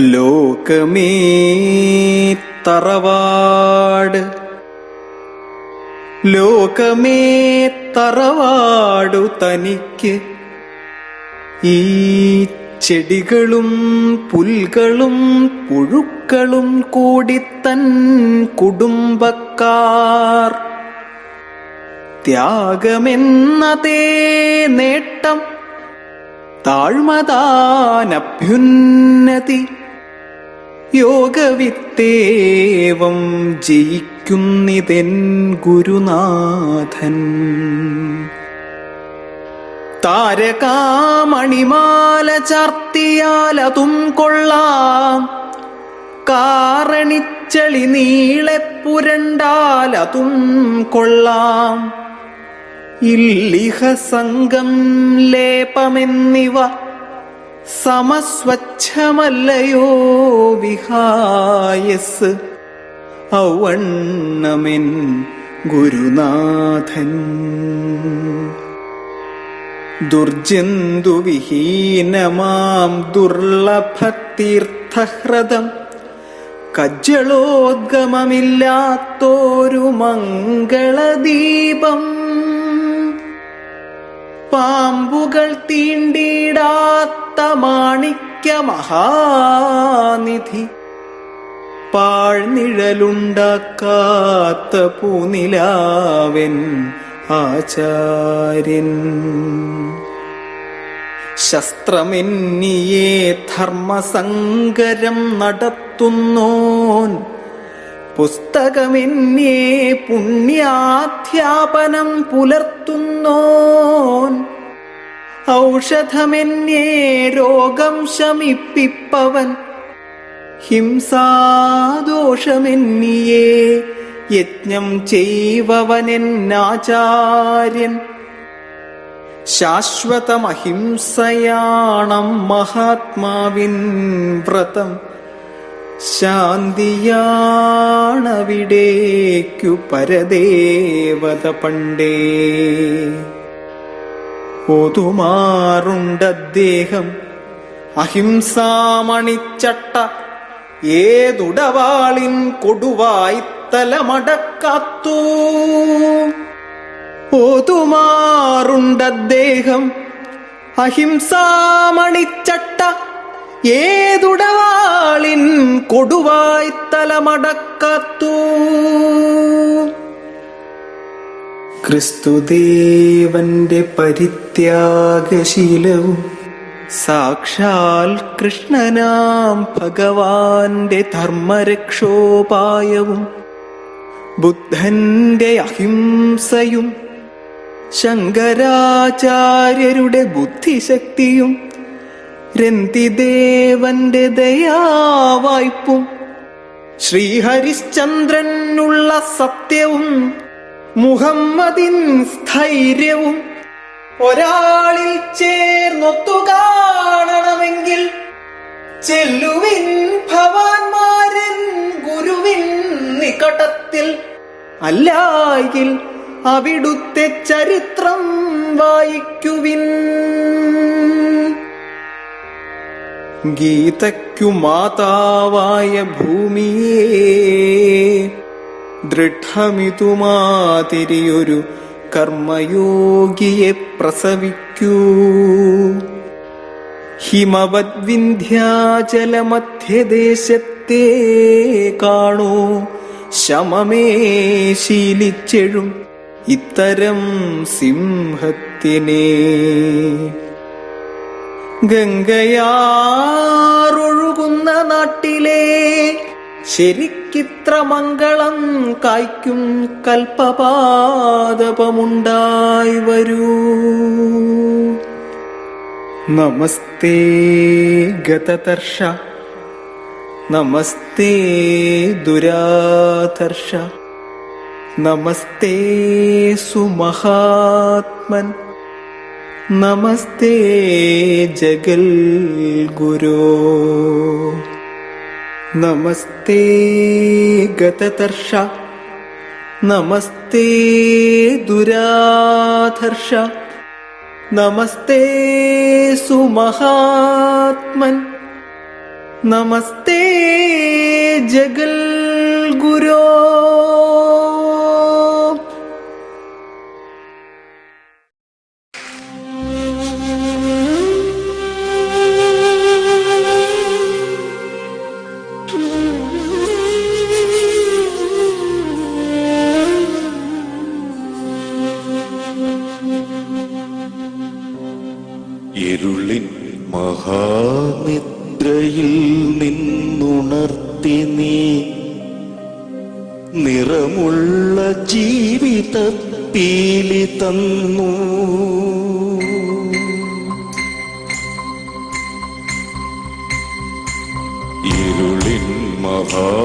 ലോകമേ തറവാട്. ലോകമേ തറവാടു തനിക്ക്. ഈ ചെടികളും പുൽകളും പുഴുക്കളും കൂടി തൻ കുടുംബക്കാർ. ത്യാഗമെന്നതേ നേട്ടം താഴ്മതാനഭ്യുന്നതി. യോഗവിത്തേവം ജയിക്കുന്നിതെൻ ഗുരുനാഥൻ. താരകാമണിമാല ചാർത്തിയാലതും കൊള്ളാം. കാറണിച്ചളി നീളെ പുരണ്ടാലതും കൊള്ളാം. ഇല്ലിഹ സംഘം ലേപമെന്നിവ സമസ്വച്ഛമല്ലയോ വിഹായസ്? ഔവണ്ണമിൻ ഗുരുനാഥൻ. ദുർജന്തുവിഹീനമാം ദുർലഭതീർത്ഥഹൃദം കജ്ജളോദ്ഗമമില്ലാത്തോരു മംഗളദീപം. പാമ്പുകൾ തീണ്ടിടാത്ത മാണിക്യ മഹാനിധി. പാഴ്നിഴലുണ്ടാക്കാത്ത പൂനിലാവൻ ആചാര്യൻ. ശസ്ത്രമെന്നിയെ ധർമ്മസങ്കരം നടത്തുന്നോൻ. പുസ്തകമെന്നേ പുണ്യാധ്യാപനം പുലർത്തുന്നോൻ. ഔഷധമെന്നേ രോഗം ശമിപ്പിപ്പവൻ. ഹിംസാദോഷമെന്നിയേ യജ്ഞം ചെയ്വവനെന്നാചാര്യൻ. ശാശ്വതമഹിംസയാണം മഹാത്മാവിൻ വ്രതം. ശാന്തിയാണവിടേക്കു പരദേവത പണ്ടേ. ഓതുമാറുണ്ടദ്ദേഹം അഹിംസാമണിച്ചട്ട ഏതുടവാളിൻ കൊടുവായി തലമടക്കാത്തു ഓതുമാറുണ്ടദ്ദേഹം അഹിംസാമണിച്ചട്ട ഏതുടവാളിൻ കൊടുവായി തലമടക്കാത്തു ക്രിസ്തുദേവന്റെ പരിത്യാഗശീലവും സാക്ഷാൽ കൃഷ്ണനാം ഭഗവാന്റെ ധർമ്മരക്ഷോപായവും ബുദ്ധന്റെ അഹിംസയും ശങ്കരാചാര്യരുടെ ബുദ്ധിശക്തിയും രന്തിദേവന്റെ ദയാവായ്പും ശ്രീഹരിശ്ചന്ദ്രനുള്ള സത്യവും മുഹമ്മദിൻ സ്ഥൈര്യവും ഒരാളിൽ ചേർന്നൊത്തു കാണണമെങ്കിൽ ചെല്ലുവിൻ ഭവാന്മാരൻ ഗുരുവിൻ നികടത്തിൽ അല്ലായിൽ അവിടുത്തെ ചരിത്രം വായിക്കുവിൻ. ഗീതയ്ക്കു മാതാവായ ഭൂമിയെ ദൃഢമിതുമാതിരിയൊരു കർമ്മയോഗിയെ പ്രസവിക്കൂ. ഹിമവദ്വിന്ധ്യാചലമധ്യദേശത്തെ കാണൂ. ശമമേ ശീലിച്ചെഴും ഇത്തരം സിംഹത്തിനെ. ഗംഗയാറൊഴുകുന്ന നാട്ടിലെ ശരിക്കിത്ര മംഗളം കായ്ക്കും കൽപ്പപാദപമുണ്ടായി വരൂ. നമസ്തേ ഗതതർഷ. നമസ്തേ ദുരാധർഷ. നമസ്തേ സുമഹാത്മൻ. നമസ്തേ ജഗൽ ഗുരോ നമസ്തേ ഗതതർഷ നമസ്തേ ദുരാധർഷ നമസ്തേ സുമഹാത്മൻ നമസ്തേ ജഗൽ ഇരുളിൻ മഹാനിദ്രയിൽ നിന്നുണർത്തി നീ. നിറമുള്ള ജീവിത പീലി തന്നു. ഇരുളിൻ മഹാ